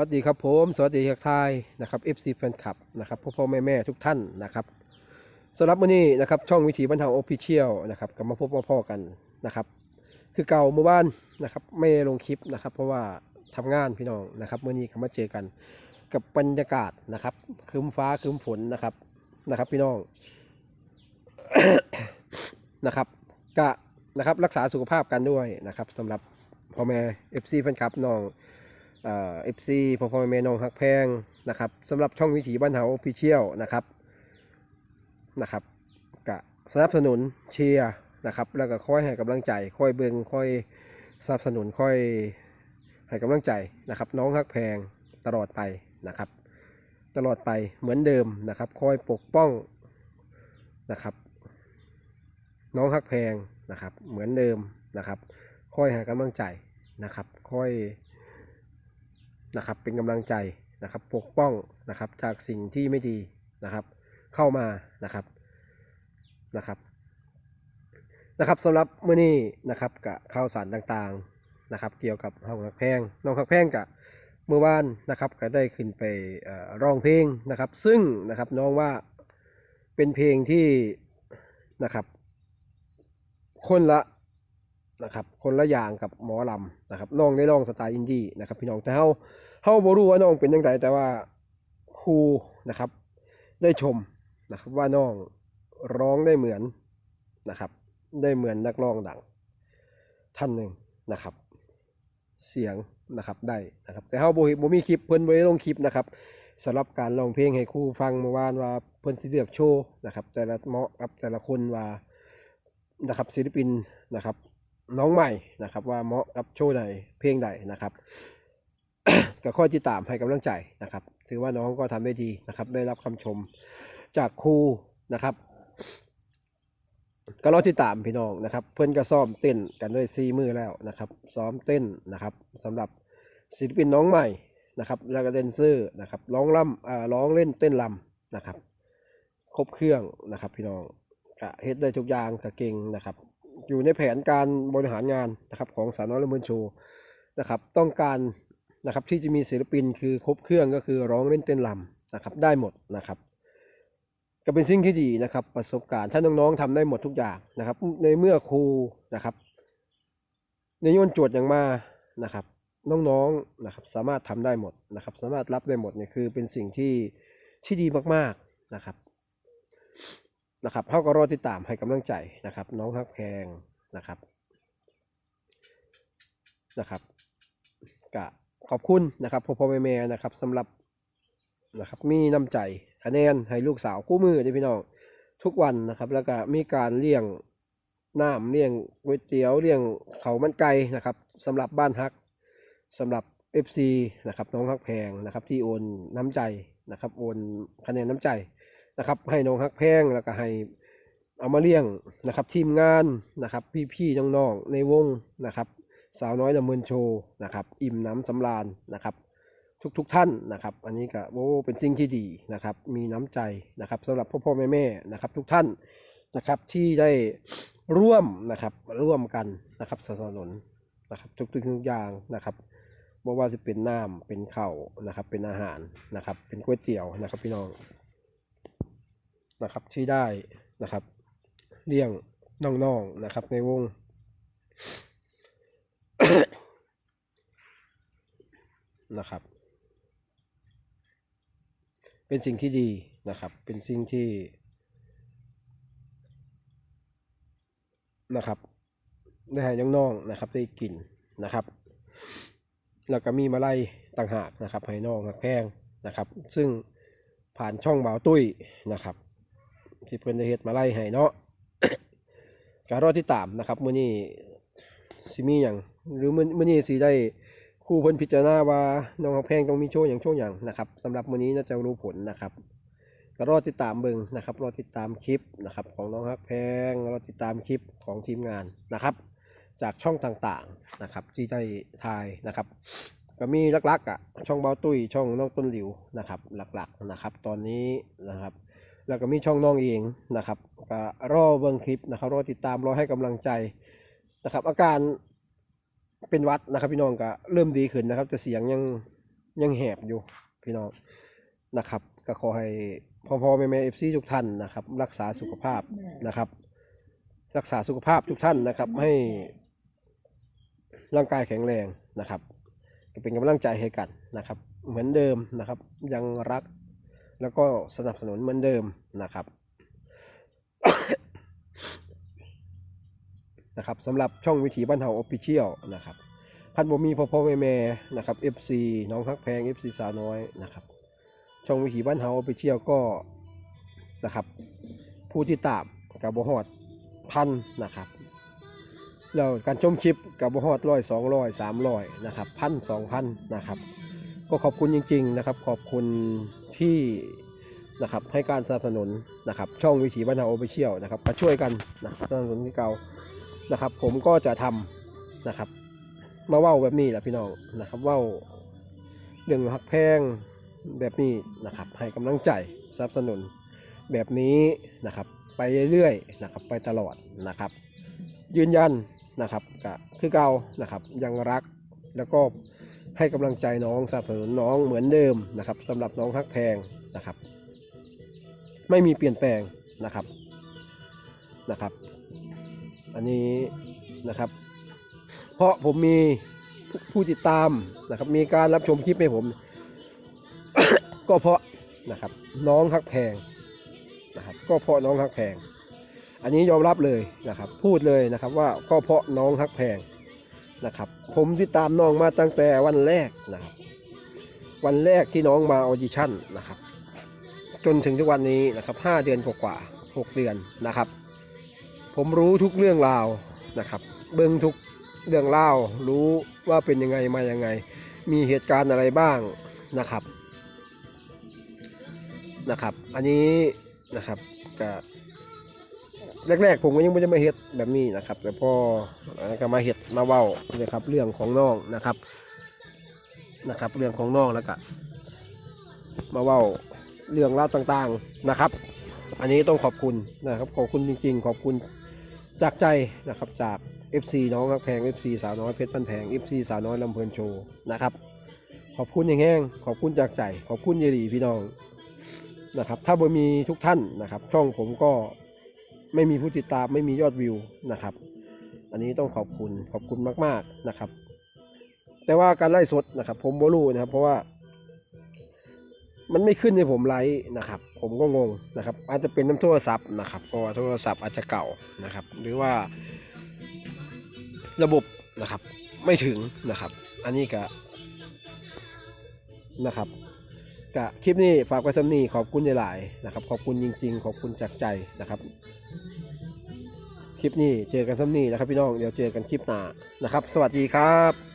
วัสดีครับผมสวัสดีทักทายนะครับ FC แฟนคลับนะครับพ่อพ่อแม่แม่ทุกท่านนะครับสำหรับวันนี้นะครับช่องวิถีบรรเทาออฟฟิเชียลนะครับกลับมาพบมาพ่อกันนะครับ คือเก่าเมื่อวานนะครับไม่ลงคลิปนะครับ เพราะว่าทำงานพี่น้องนะครับเมื่อนี้ก็มาเจอกันกับบรรยากาศนะครับคืมฟ้าคืมฝนนะครับนะครับ พี่น้องนะครับกะนะครับรักษาสุขภาพกันด้วยนะครับสำหรับพ่อแม่ FC แฟนคลับน้อง เอฟซีพ่อพ่อแม่น้องฮักแพงนะครับสำหรับช่องวิถีบ้านเฮาออฟฟิเชียลนะครับนะครับกะสนับสนุนเชียร์นะครับ แล้วก็คอยให้กำลังใจคอยเบิงคอยสนับสนุนคอยให้กำลังใจนะครับ น้องฮักแพงตลอดไปนะครับ ตลอดไปเหมือนเดิมนะครับคอยปกป้องนะครับ น้องฮักแพงนะครับ เหมือนเดิมนะครับคอยให้กำลังใจนะครับคอย นะครับ เป็นกำลังใจนะครับ ปกป้องนะครับ จากสิ่งที่ไม่ดีนะครับ เข้ามานะครับนะครับนะครับสำหรับมื้อนี้นะครับกับข่าวสารต่างๆนะครับ เกี่ยวกับห้องหักแพงน้องหักแพงกับเมื่อวานนะครับก็ได้ขึ้นไปร้องเพลงนะครับ ซึ่งนะครับน้องว่าเป็นเพลงที่นะครับ คนละนะครับ คนละอย่างกับหมอลำนะครับน้องได้ร้องสไตล์อินดี้นะครับ พี่น้องแต่เฮา เฮาบ่รู้ว่าน้องเป็นยังไงแต่ว่าครูนะครับ ได้ชมนะครับว่าน้องร้องได้เหมือนนะครับ ได้เหมือนนักร้องดัง ท่านหนึ่งนะครับ เสียงนะครับได้นะครับ แต่เฮาบ่เห็นบ่มีคลิปเพิ่นบ่ได้ลงคลิปนะครับสำหรับการร้องเพลงให้ครูฟังเมื่อวานว่าเพิ่นสิเลือกโชว์นะครับ แต่ละเหมาะกับแต่ละคนว่านะครับศิลปินนะครับ น้องใหม่นะครับ ว่าเหมาะกับโชว์ใดเพลงใดนะครับ ก็ข้อที่ตามให้กำลังใจนะครับ ถือว่าน้องก็ทำได้ดีนะครับ ได้รับคำชมจากครูนะครับก็รอที่ตามพี่น้องนะครับ เพื่อนก็ซ้อมเต้นกันด้วยซีมือแล้วนะครับ ซ้อมเต้นนะครับสำหรับศิลปินน้องใหม่นะครับ แล้วก็แดนเซอร์นะครับร้องล่ำอ่าร้องเล่นเต้นลำนะครับ ครบเครื่องนะครับ พี่น้องก็เฮ็ดได้ทุกอย่างก็เก่งนะครับ อยู่ในแผนการบริหารงานนะครับ ของสาวน้อยละเมินโชนะครับ ต้องการ นะครับที่จะมีศิลปินคือครบเครื่องก็คือร้องเล่นเต้นรำนะครับได้หมดนะครับ ก็เป็นสิ่งที่ดีนะครับประสบการณ์ถ้าน้องๆทำได้หมดทุกอย่างนะครับ ในเมื่อครูนะครับในยนจทย์อย่างมานะครับน้องๆนะครับสามารถทำได้หมดนะครับ สามารถรับได้หมดเนี่ยคือเป็นสิ่งที่ที่ดีมากๆนะครับนะครับเขาก็รอติดตามให้กำลังใจนะครับ น้องฮักแพงนะครับนะครับกะ ขอบคุณนะครับพ่อพ่อแม่แม่นะครับสำหรับนะครับมีน้ำใจคะแนนให้ลูกสาวคู่มือเด้พี่น้องทุกวันนะครับ แล้วก็มีการเลี้ยงน้ำเลี้ยงก๋วยเตี๋ยวเลี้ยงเขามันไก่นะครับสำหรับบ้านฮักสำหรับ FC นะครับน้องฮักแพงนะครับ ที่โอนน้ำใจนะครับ โอนคะแนนน้ำใจนะครับ ให้น้องฮักแพงแล้วก็ให้เอามาเลี้ยงนะครับ ทีมงานนะครับ พี่ๆน้องๆในวงนะครับ สาวน้อยละเมินโชว์นะครับอิ่มน้ำสำราญนะครับทุกๆท่านนะครับ อันนี้ก็โอ้เป็นสิ่งที่ดีนะครับ มีน้ำใจนะครับสำหรับพ่อพ่อแม่แม่นะครับ ทุกท่านนะครับที่ได้ร่วมนะครับร่วมกันนะครับสนับสนุนนะครับทุกทุกอย่างนะครับบ่ว่าจะเป็นน้ำเป็นข้าวนะครับ เป็นอาหารนะครับ เป็นก๋วยเตี๋ยวนะครับ พี่น้องนะครับที่ได้นะครับ เลี้ยงน้องๆนะครับ ในวง นะครับ เป็นสิ่งที่ดีนะครับ เป็นสิ่งที่นะครับได้ให้น้องๆนะครับ ได้กินนะครับ แล้วก็มีมาไลัยต่างหากนะครับให้น้องหักแพงนะครับ ซึ่งผ่านช่องบ่าวตุ้ยนะครับที่เพิ่นได้เฮ็ดมาไล่ให้เนาะก็รอที่ตามนะครับมื้อนี้สิมีหยังหรือมื้อมื้อนี้สิได้ ครูเพิ่นพิจารณาว่าน้องฮักแพงต้องมีโชว์หยังโชว์หยังนะครับสำหรับมื้อนี้น่าจะรู้ผลนะครับก็รอติดตามเบิ่งนะครับรอติดตามคลิปนะครับของน้องฮักแพงรอติดตามคลิปของทีมงานนะครับ จากช่องต่างๆนะครับที่ได้ถ่ายนะครับ ก็มีหลักๆอะช่องเบาตุ้ยช่องน้องต้นหลิวนะครับ หลักๆนะครับ ตอนนี้นะครับ แล้วก็มีช่องน้องเองนะครับก็รอเบิ่งคลิปนะครับรอติดตามรอให้กำลังใจนะครับ อาการ เป็นวัดนะครับ พี่น้องก็เริ่มดีขึ้นนะครับ แต่เสียงยังยังแหบอยู่พี่น้องนะครับ ก็ขอให้พ่อพ่อแม่แม่เอฟซีทุกท่านนะครับ รักษาสุขภาพนะครับ รักษาสุขภาพทุกท่านนะครับ ให้ร่างกายแข็งแรงนะครับก็เป็นกำลังใจให้กันนะครับ เหมือนเดิมนะครับ ยังรักแล้วก็สนับสนุนเหมือนเดิมนะครับ นะครับสำหรับช่องวิถีบ้านเฮาออฟฟิเชียลนะครับพันบ่มีพ่อพ่อแม่แม่นะครับ FC น้องฮักแพง FC สาวน้อยนะครับช่องวิถีบ้านเฮาออฟฟิเชียลก็นะครับผู้ที่ตามกับบฮอดพันนะครับแล้วการชมคลิปกับบฮอดร้อยสองร้อยสามร้อยนะครับพันสองพันนะครับก็ขอบคุณจริง ๆนะครับ ขอบคุณที่นะครับให้การสนับสนุนนะครับช่องวิถีบ้านเฮาออฟฟิเชียลนะครับมาช่วยกันนะสนับสนุนที่เก่า นะครับ ผมก็จะทำนะครับ มาเว้าแบบนี้แหละพี่น้องนะครับ เว้าเรื่องหักแพงแบบนี้นะครับ ให้กำลังใจสนับสนุนแบบนี้นะครับ ไปเรื่อยๆนะครับ ไปตลอดนะครับ ยืนยันนะครับก็คือเก่านะครับ ยังรักแล้วก็ให้กำลังใจน้องสนับสนุนน้องเหมือนเดิมนะครับสำหรับน้องฮักแพงนะครับ ไม่มีเปลี่ยนแปลงนะครับนะครับ อันนี้นะครับ เพราะผมมีผู้ติดตามนะครับ มีการรับชมคลิปให้ผม ก็เพราะนะครับ น้องฮักแพงนะครับ ก็เพราะน้องฮักแพง อันนี้ยอมรับเลยนะครับ พูดเลยนะครับว่าก็เพราะน้องฮักแพงนะครับ ผมติดตามน้องมาตั้งแต่วันแรกนะครับ วันแรกที่น้องมาออดิชั่นนะครับ จนถึงทุกวันนี้นะครับห้าเดือนกว่าๆหกเดือนนะครับ ผมรู้ทุกเรื่องราวนะครับ เบิ่งทุกเรื่องรารู้ว่าเป็นยังไงมายังไง มีเหตุการณ์อะไรบ้างนะครับนะครับ อันนี้นะครับก็แรกๆผมก็ยังไม่ได้มาเฮ็ดแบบนี้นะครับ แต่พอก็มาเฮ็ดมาเว้าเลยครับ เรื่องของน้องนะครับนะครับ เรื่องของน้องแล้วก็มาเว้าเรื่องราวต่างๆนะครับ อันนี้ต้องขอบคุณนะครับ ขอบคุณจริง ๆ ขอบคุณ จากใจนะครับจาก FC น้องรักแพง FC สาวน้อยเพชรปันแพง FC สาวน้อยลำเพลินโชว์นะครับ ขอบคุณอย่างแห้งขอบคุณจากใจ ขอบคุณเยดีพี่น้องนะครับ ถ้าบ่มีทุกท่านนะครับ ช่องผมก็ไม่มีผู้ติดตามไม่มียอดวิวนะครับ อันนี้ต้องขอบคุณขอบคุณมาก ๆนะครับ แต่ว่าการไล่สดนะครับ ผมบ่รู้นะครับ เพราะว่า มันไม่ขึ้นให้ผมไลฟ์นะครับ ผมก็งงนะครับ อาจจะเป็นน้ำโทรศัพท์นะครับเพราะว่าโทรศัพท์อาจจะเก่านะครับ หรือว่า ระบบนะครับ ไม่ถึงนะครับ อันนี้ก็นะครับกะคลิปนี้ฝากไว้สำนีขอบคุณหลายๆนะครับ ขอบคุณจริง ๆ ขอบคุณจากใจนะครับ คลิปนี้เจอกันสำนีนะครับพี่น้องเดี๋ยวเจอกันคลิปหน้านะครับ สวัสดีครับ